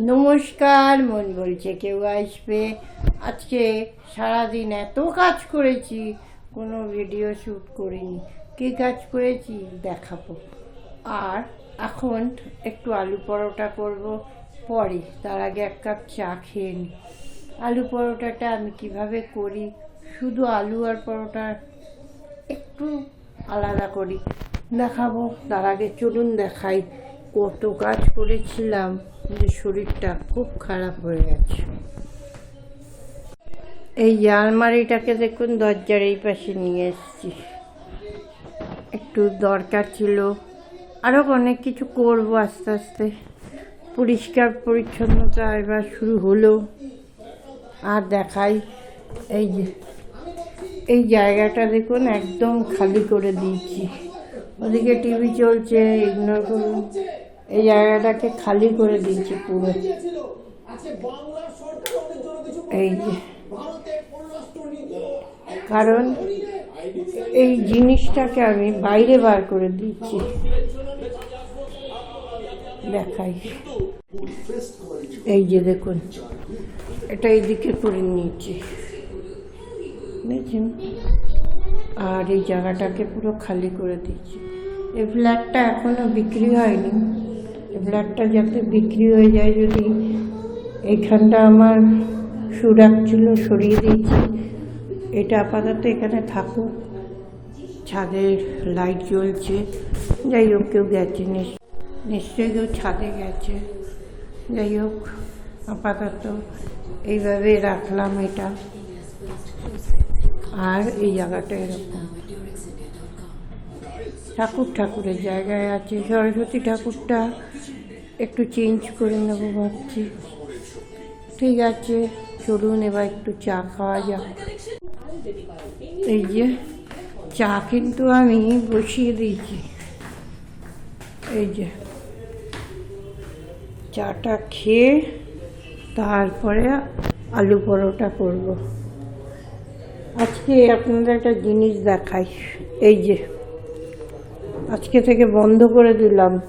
নমস্কার, মন বলছে কেউ আসবে। আজকে সারাদিন এত কাজ করেছি, কোনো ভিডিও শ্যুট করিনি। কী কাজ করেছি? দেখাবো। আর এখন একটু আলু পরোটা করব, পরে তার আগে এক কাপ চা খেয়ে নিই আলু পরোটাটা আমি কীভাবে করি? শুধু আলু আর পরোটা একটু আলাদা করি। দেখাবো। তার আগে চলুন দেখাই কত কাজ করেছিলাম। যে শরীরটা খুব খারাপ হয়ে গেছে। এই আলমারিটাকে দেখুন, দরজার এই পাশে নিয়ে এসেছি। একটু দরকার ছিল। আরও অনেক কিছু করব আস্তে আস্তে। পরিষ্কার পরিচ্ছন্নতা এবার শুরু হলো। আর দেখাই, এই যে, এই জায়গাটা দেখুন, একদম খালি করে দিয়েছি। ওদিকে টিভি চলছে ইগনোর করুন। এই জায়গাটাকে খালি করে দিয়েছি পুরো। এই যে। কারণ এই জিনিসটাকে আমি বাইরে বার করে দিচ্ছি। দেখাই। এই যে দেখুন, এটা এইদিকে করে নিয়েছি। বুঝেছেন আর এই জায়গাটাকে পুরো খালি করে দিয়েছি এই ফ্ল্যাটটা এখনও বিক্রি হয়নি। ফ্ল্যাটটা যাতে বিক্রি হয়ে যায় যদি এইখানটা আমার সুরাক ছিল, সরিয়ে দিয়েছি, এটা আপাতত এখানে থাকুক। ছাদের লাইট জ্বলছে, যাই হোক, কেউ গেছে, নিশ- নিশ্চয়ই কেউ ছাদে গেছে। যাই হোক, আপাতত এইভাবে রাখলাম এটা। আর এই জায়গাটা এরকম। ঠাকুর ঠাকুরের জায়গায় আছে। সরস্বতী ঠাকুরটা একটু চেঞ্জ করে নেব ভাবছি। ঠিক আছে, চলুন এবার একটু চা খাওয়া যাক। এই যে, চা কিন্তু আমি বসিয়ে দিয়েছি। এই যে, চাটা খেয়ে তারপরে আলু পরোটা করব। আজকে আপনাদের একটা জিনিস দেখাই। এই যে আজকে থেকে বন্ধ করে দিলাম।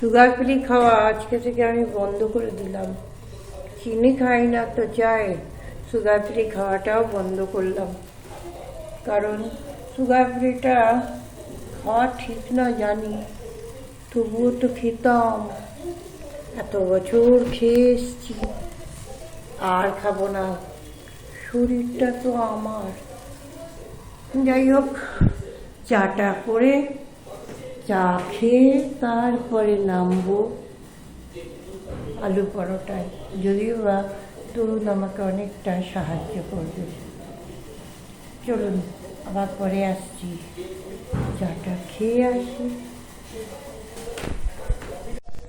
সুগার ফ্রি খাওয়া আজকে থেকে আমি বন্ধ করে দিলাম। চিনি খাই না তো চাই সুগার ফ্রি খাওয়াটাও বন্ধ করলাম। কারণ সুগার ফ্রিটা খাওয়া ঠিক না জানি। তবুও তো খেতাম। এত বছর খেয়ে এসছি আর খাব না। শরীরটা তো আমার। যাই হোক, চাটা করে চা খেয়ে তারপরে নামবো আলু পরোটায়। যদিও বা তরুণ আমাকে অনেকটা সাহায্য করবে। চলুন, আবার পরে আসছি। চাটা খেয়ে আসি।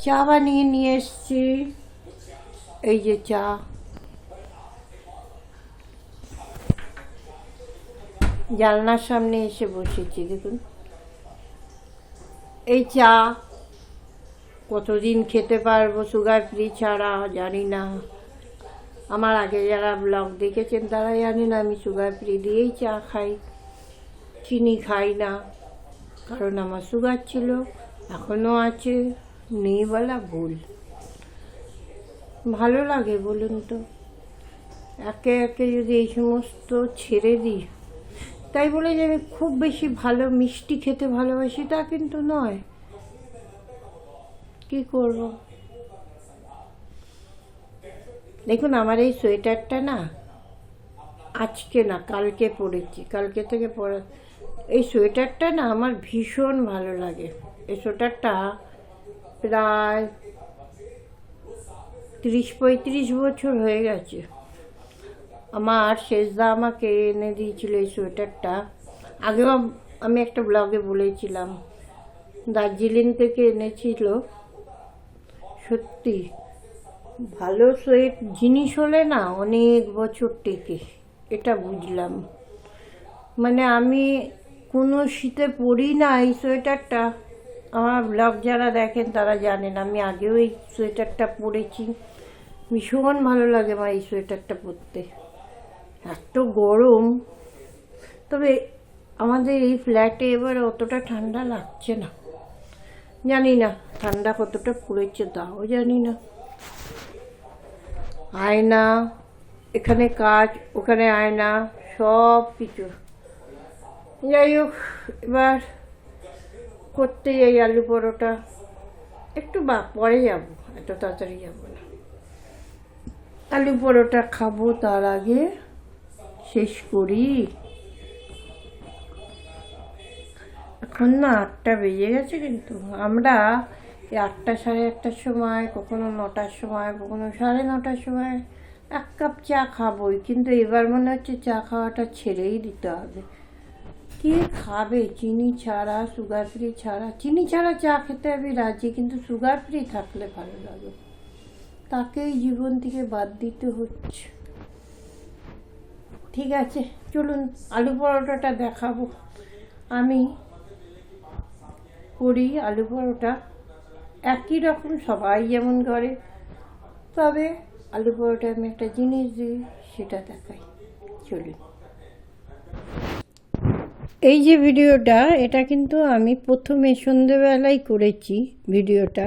চা বানিয়ে নিয়ে এসছি। এই যে চা। জানলার সামনে এসে বসেছি, দেখুন। এই চা কতদিন খেতে পারব, সুগার ফ্রি ছাড়া জানি না। আমার আগে যারা ব্লগ দেখেছেন তারা জানি না, আমি সুগার ফ্রি দিয়েই চা খাই। চিনি খাই না, কারণ আমার সুগার ছিল এখনও আছে, নেই বলা ভুল। ভালো লাগে বলুন তো। একে একে যদি এই সমস্ত ছেড়ে দিই তাই বলে যে আমি খুব বেশি ভালো মিষ্টি খেতে ভালোবাসি, তা কিন্তু নয়। কি করব? দেখুন, আমার এই সোয়েটারটা না আজকে না, কালকে পরেছি। কালকে থেকে পরা এই সোয়েটারটা না আমার ভীষণ ভালো লাগে। এই সোয়েটারটা প্রায় তিরিশ পঁয়ত্রিশ বছর হয়ে গেছে। আমার শেষদা আমাকে এনে দিয়েছিল এই সোয়েটারটা। আগেও আমি একটা ব্লগে বলেছিলাম, দার্জিলিং থেকে এনেছিল। সত্যি, ভালো সোয়েট জিনিস হলে না অনেক বছর টেকে, এটা বুঝলাম। মানে আমি কোনো শীতে পরি না এই সোয়েটারটা। আমার ব্লগ যারা দেখেন তারা জানেন, আমি আগেও এই সোয়েটারটা পরেছি। ভীষণ ভালো লাগে আমার এই সোয়েটারটা পরতে। এত গরম। তবে আমাদের এই ফ্ল্যাটে এবার অতটা ঠান্ডা লাগছে না। জানি না ঠান্ডা কতটা পড়েছে তাও জানি না। আয়না, এখানে কাজ ওখানে আয়না, সব কিছু। যাই হোক, এবার করতে যাই আলু পরোটা। একটু বা, পরে যাব, এত তাড়াতাড়ি যাব না। আলু পরোটা খাব তার আগে। শেষ করি। এখন না আটটা বেজে গেছে কিন্তু। আমরা এই আটটা সাড়ে আটটার সময়, কখনো নটার সময়, কখনো সাড়ে নটার সময় এক কাপ চা খাবোই। কিন্তু এবার মনে হচ্ছে চা খাওয়াটা ছেড়েই দিতে হবে। কে খাবে? চিনি ছাড়া, সুগার ফ্রি ছাড়া। চিনি ছাড়া চা খেতে আমি রাজি, কিন্তু সুগার ফ্রি থাকলে ভালো লাগে। তাকেই জীবন থেকে বাদ দিতে হচ্ছে। ঠিক আছে, চলুন আলু পরোটাটা দেখাবো। আমি করি আলু পরোটা। একই রকম সবাই যেমন করে, তবে আলু পরোটা আমি একটা জিনিস দিই, সেটা দেখাই। চলুন। এই যে ভিডিওটা, এটা কিন্তু আমি প্রথমে সন্ধেবেলায় করেছি ভিডিওটা।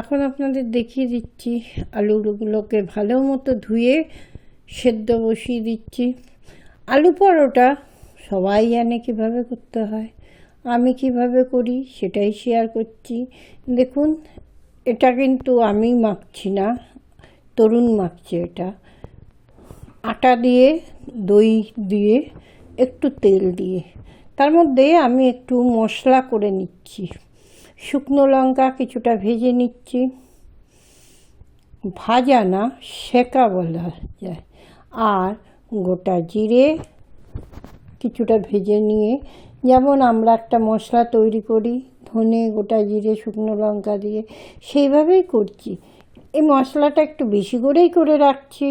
এখন আপনাদের দেখিয়ে দিচ্ছি, আলুগুলোকে ভালো মতো ধুয়ে সেদ্ধ বসিয়ে দিচ্ছি। আলু পরোটা সবাই জানে কীভাবে করতে হয়, আমি কীভাবে করি সেটাই শেয়ার করছি। দেখুন, এটা কিন্তু আমি মাখছি না, তরুণ মাখছে এটা। আটা দিয়ে, দই দিয়ে, একটু তেল দিয়ে। তার মধ্যে আমি একটু মশলা করে নিচ্ছি। শুকনো লঙ্কা কিছুটা ভেজে নিচ্ছি। ভাজা না, সেকা বলা যায়। আর গোটা জিরে কিছুটা ভেজে নিয়ে, যেমন আমরা একটা মশলা তৈরি করি, ধনে, গোটা জিরে, শুকনো লঙ্কা দিয়ে, সেইভাবেই করছি। এই মশলাটা একটু বেশি করেই করে রাখছি।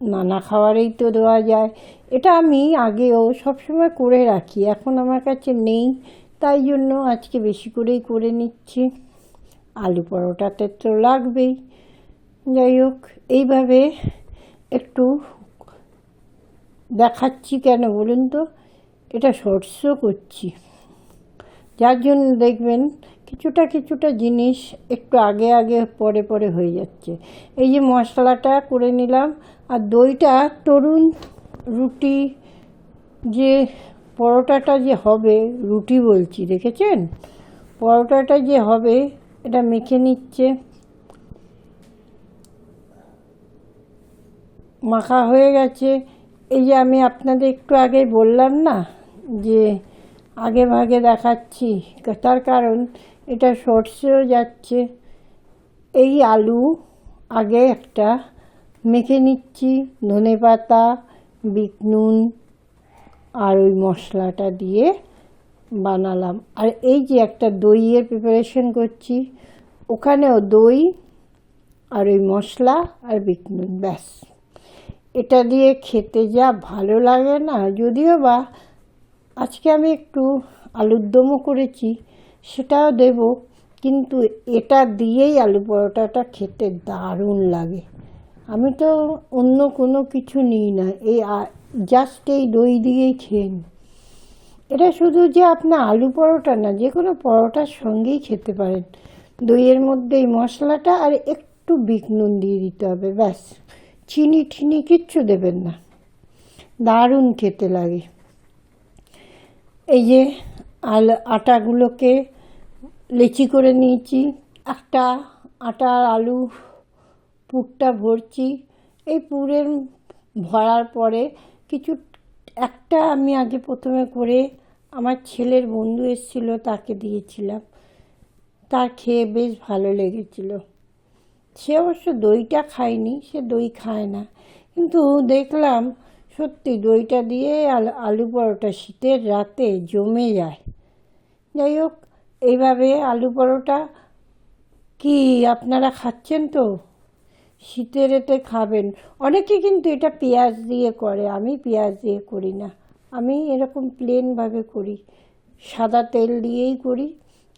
নানা খাবারেই তো দেওয়া যায়। এটা আমি আগেও সবসময় করে রাখি, এখন আমার কাছে নেই, তাই জন্য আজকে বেশি করেই করে নিচ্ছি। আলু পরোটাতে তো লাগবেই। যাই হোক, এইভাবে একটু দেখাচ্ছি কেন বলুন তো? এটা শর্টসও করছি। যার জন্য দেখবেন কিছুটা কিছুটা জিনিস একটু আগে আগে পরে পরে হয়ে যাচ্ছে। এই যে মশলাটা করে নিলাম, আর দইটা তরুণ রুটি যে পরোটাটা যে হবে, রুটি বলছি, দেখেছেন? পরোটাটা যে হবে, এটা মেখে নিচ্ছে। মাখা হয়ে গেছে। এই যে আমি আপনাদের একটু আগে বললাম না যে আগে ভাগে দেখাচ্ছি, তার কারণ এটা সর্ষেও যাচ্ছে। এই আলু আগে একটা মেখে নিচ্ছি, ধনে পাতা, বিট নুন আর ওই মশলাটা দিয়ে বানালাম। আর এই যে একটা দইয়ের প্রিপারেশন করছি, ওখানেও দই আর ওই মশলা আর বিট নুন, ব্যাস। এটা দিয়ে খেতে যা ভালো লাগে না। যদিও বা আজকে আমি একটু আলুর দমও করেছি, সেটাও দেব। কিন্তু এটা দিয়েই আলু পরোটাটা খেতে দারুণ লাগে। আমি তো অন্য কোনো কিছু নিই না, এই জাস্ট এই দই দিয়েই খেয়ে নিই। এটা শুধু যে আপনার আলু পরোটা না, যে কোনো পরোটার সঙ্গেই খেতে পারেন। দইয়ের মধ্যে এই মশলাটা আর একটু বিট নুন দিয়ে দিতে হবে, ব্যাস। চিনি ঠিনি কিচ্ছু দেবেন না। দারুণ খেতে লাগে। এই যে আল আটাগুলোকে লেচি করে নিয়েছি, একটা আটার আলু পুরটা ভরছি। এই পুরের ভরার পরে কিছু একটা আমি আগে প্রথমে করে আমার ছেলের বন্ধু এসেছিল, তাকে দিয়েছিলাম। তার খেয়ে বেশ ভালো লেগেছিল। সে অবশ্য দইটা খায়নি, সে দই খায় না। কিন্তু দেখলাম সত্যি দইটা দিয়ে আলু পরোটা শীতের রাতে জমে যায়। যাই হোক, এইভাবে আলু পরোটা কি আপনারা খাচ্ছেন তো? শীতের এতে খাবেন। অনেকে কিন্তু এটা পেঁয়াজ দিয়ে করে, আমি পেঁয়াজ দিয়ে করি না। আমি এরকম প্লেনভাবে করি। সাদা তেল দিয়েই করি,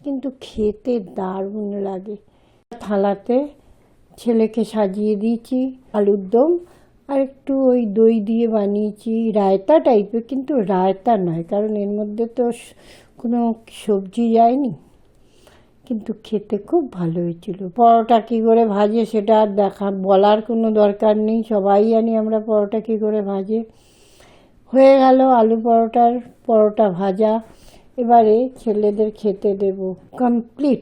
কিন্তু খেতে দারুণ লাগে। থালাতে ছেলেকে সাজিয়ে দিয়েছি, আলুর দম, আর একটু ওই দই দিয়ে বানিয়েছি, রায়তা টাইপের, কিন্তু রায়তা নয়, কারণ এর মধ্যে তো কোনো সবজি যায়নি। কিন্তু খেতে খুব ভালো হয়েছিল। পরোটা কী করে ভাজে সেটা আর দেখা, বলার কোনো দরকার নেই, সবাই জানি আমরা পরোটা কী করে ভাজে। হয়ে গেল আলু পরোটার, পরোটা ভাজা। এবারে ছেলেদের খেতে দেব কমপ্লিট